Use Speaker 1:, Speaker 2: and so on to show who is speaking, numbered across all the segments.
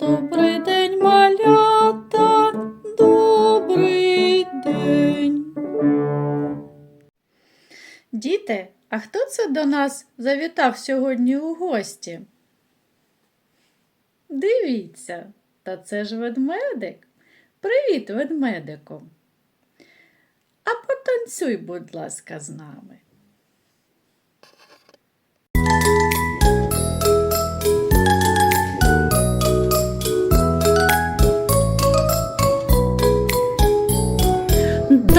Speaker 1: Добрий день, малята, добрий день. Діти, а хто це до нас завітав сьогодні у гості? Дивіться, та це ж ведмедик. Привіт, ведмедику. А потанцюй, будь ласка, з нами.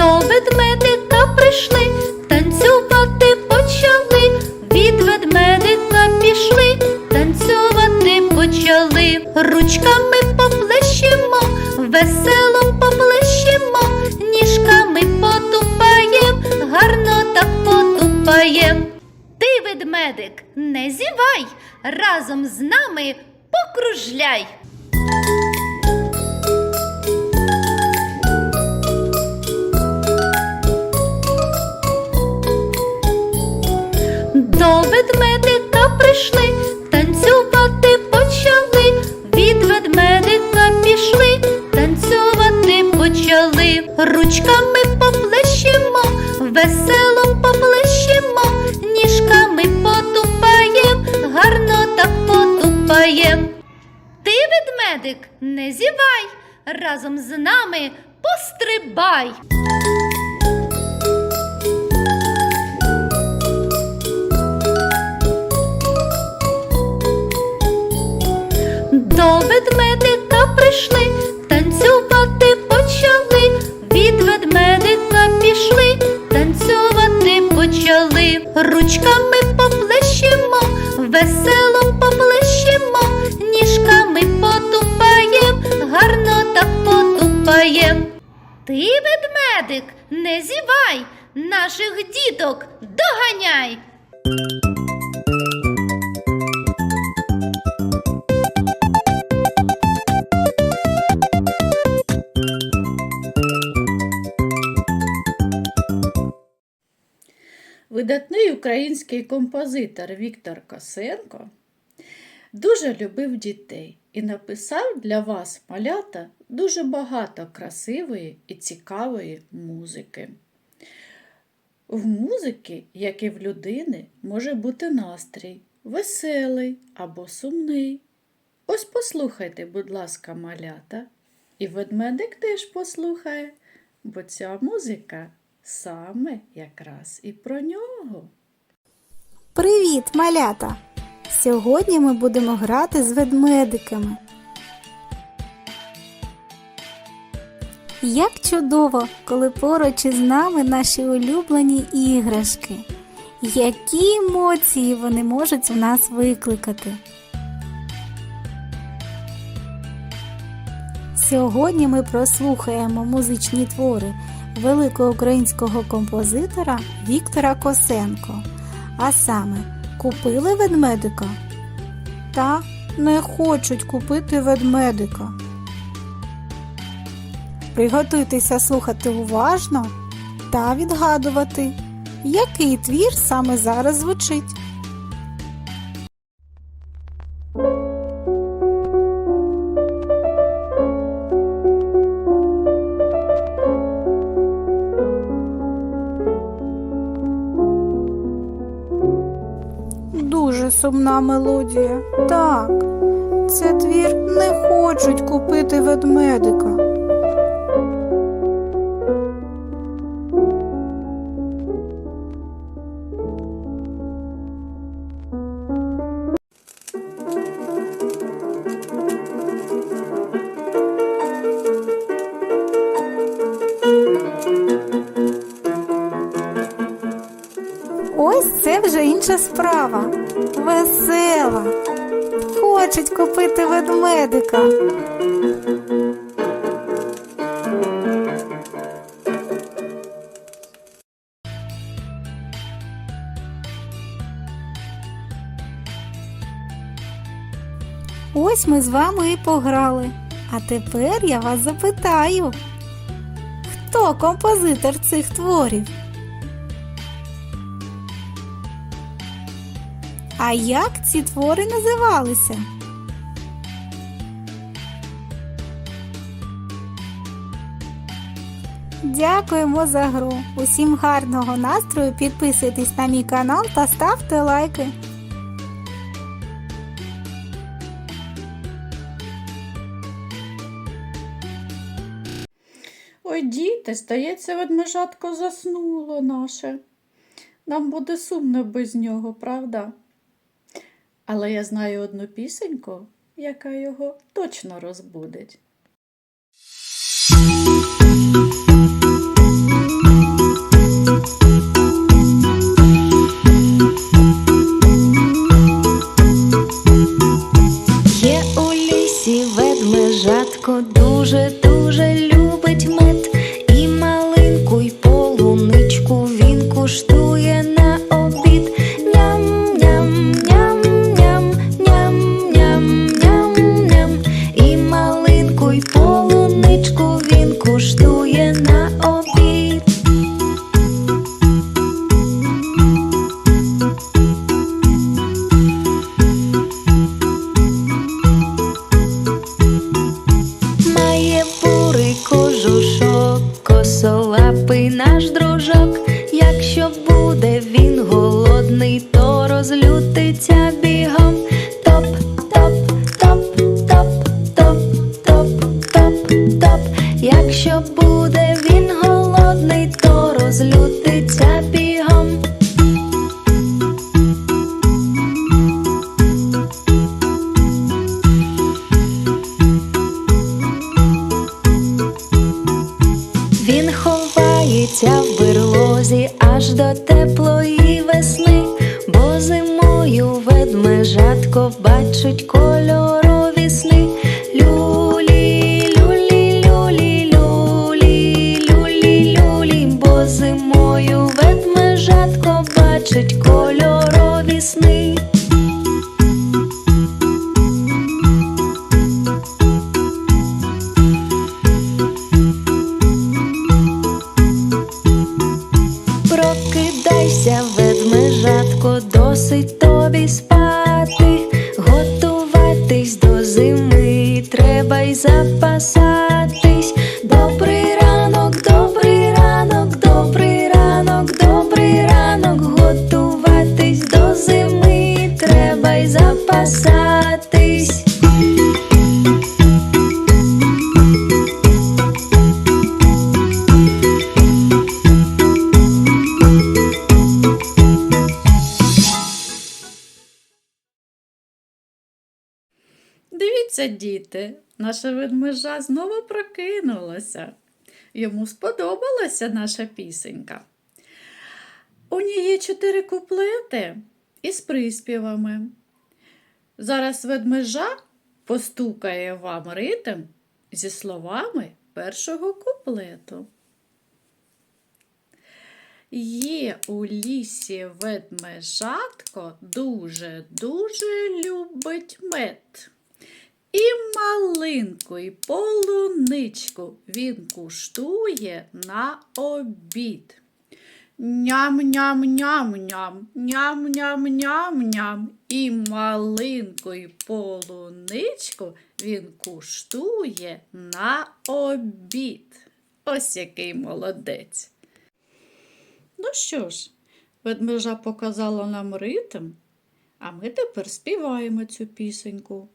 Speaker 2: До ведмедика прийшли, танцювати почали, від ведмедика пішли, танцювати почали, ручками поплещемо, весело поплещемо, ніжками потупаєм, гарно так потупаєм. Ти, ведмедик, не зівай, разом з нами покружляй. Потупаєм. Ти, ведмедик, не зівай, разом з нами пострибай. До ведмедика прийшли, танцювати почали, від ведмедика пішли, танцювати почали, ручками поплещемо, весело Ти, ведмедик, не зівай, наших діток доганяй.
Speaker 1: Видатний український композитор Віктор Косенко дуже любив дітей і написав для вас, малята, дуже багато красивої і цікавої музики. В музики, як і в людини, може бути настрій веселий або сумний. Ось послухайте, будь ласка, малята, і ведмедик теж послухає, бо ця музика саме якраз і про нього.
Speaker 3: Привіт, малята! Сьогодні ми будемо грати з ведмедиками. Як чудово, коли поруч із нами наші улюблені іграшки. Які емоції вони можуть в нас викликати. Сьогодні ми прослухаємо музичні твори великого українського композитора Віктора Косенко. А саме, купили ведмедика? Та не хочуть купити ведмедика. Приготуйтеся слухати уважно та відгадувати, який твір саме зараз звучить. Дуже сумна мелодія. Так, це твір не хочуть купити ведмедика. Ось це вже інша справа. Весела. Хочуть купити ведмедика. Ось ми з вами і пограли. А тепер я вас запитаю, хто композитор цих творів? А як ці твори називалися? Дякуємо за гру! Усім гарного настрою! Підписуйтесь на мій канал та ставте лайки.
Speaker 1: Ой, діти, здається, ведмежатко заснуло наше. Нам буде сумно без нього, правда? Але я знаю одну пісеньку, яка його точно розбудить.
Speaker 4: Є у лісі ведмежатко, дуже бачить кольорові сни. Прокидайся, ведмежатко, досить тобі спати,
Speaker 1: Дивіться, діти, наша ведмежа знову прокинулася. Йому сподобалася наша пісенька. У ній є чотири куплети із приспівами. Зараз ведмежа постукає вам ритм зі словами першого куплету. Є у лісі ведмежатко дуже-дуже любить мед. І малинку, і полуничку він куштує на обід. Ням-ням-ням-ням, ням-ням-ням-ням. І малинку, і полуничку він куштує на обід. Ось який молодець. Ну що ж, ведмежа показала нам ритм, а ми тепер співаємо цю пісеньку.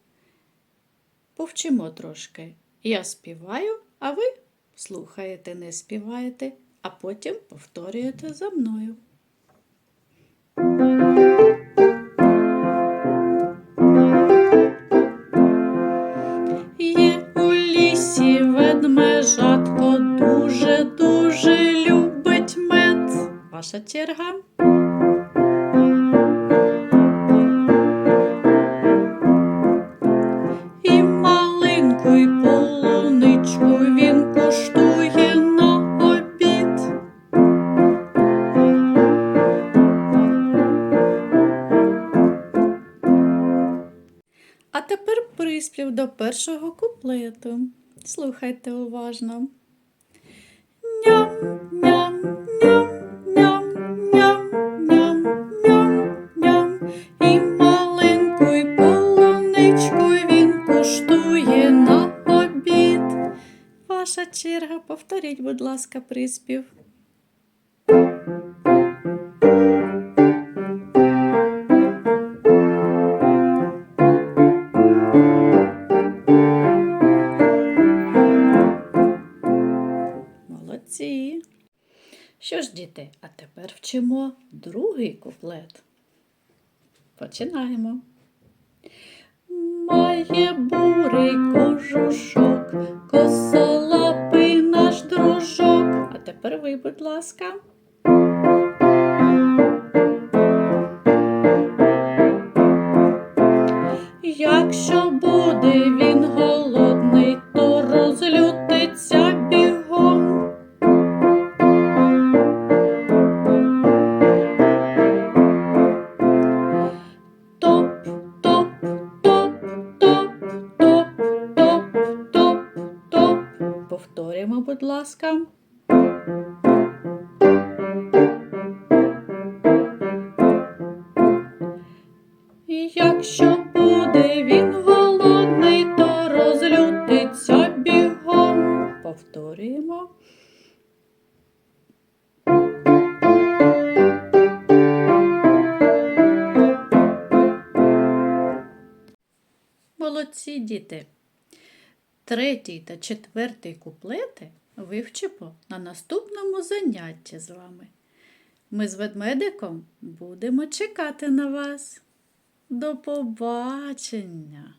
Speaker 1: Повчимо трошки. Я співаю, а ви слухаєте, не співаєте, а потім повторюєте за мною. Є у лісі ведмежатко дуже-дуже любить мед. Ваша черга. Приспів до першого куплету. Слухайте уважно. Ням, ням, ням, ням, ням, ням, ням, ням. І малинку, і він куштує на обід. Ваша черга. Повторіть, будь ласка, приспів. Молодці. Що ж, діти, а тепер вчимо другий куплет. Починаємо. Має бурий кожушок, косолапий наш дружок. А тепер ви, будь ласка. Повторюємо, будь ласка. Якщо буде він голодний, то розлютиться бігом. Повторюємо. Молодці діти. Третій та четвертий куплети вивчимо на наступному занятті з вами. Ми з ведмедиком будемо чекати на вас. До побачення!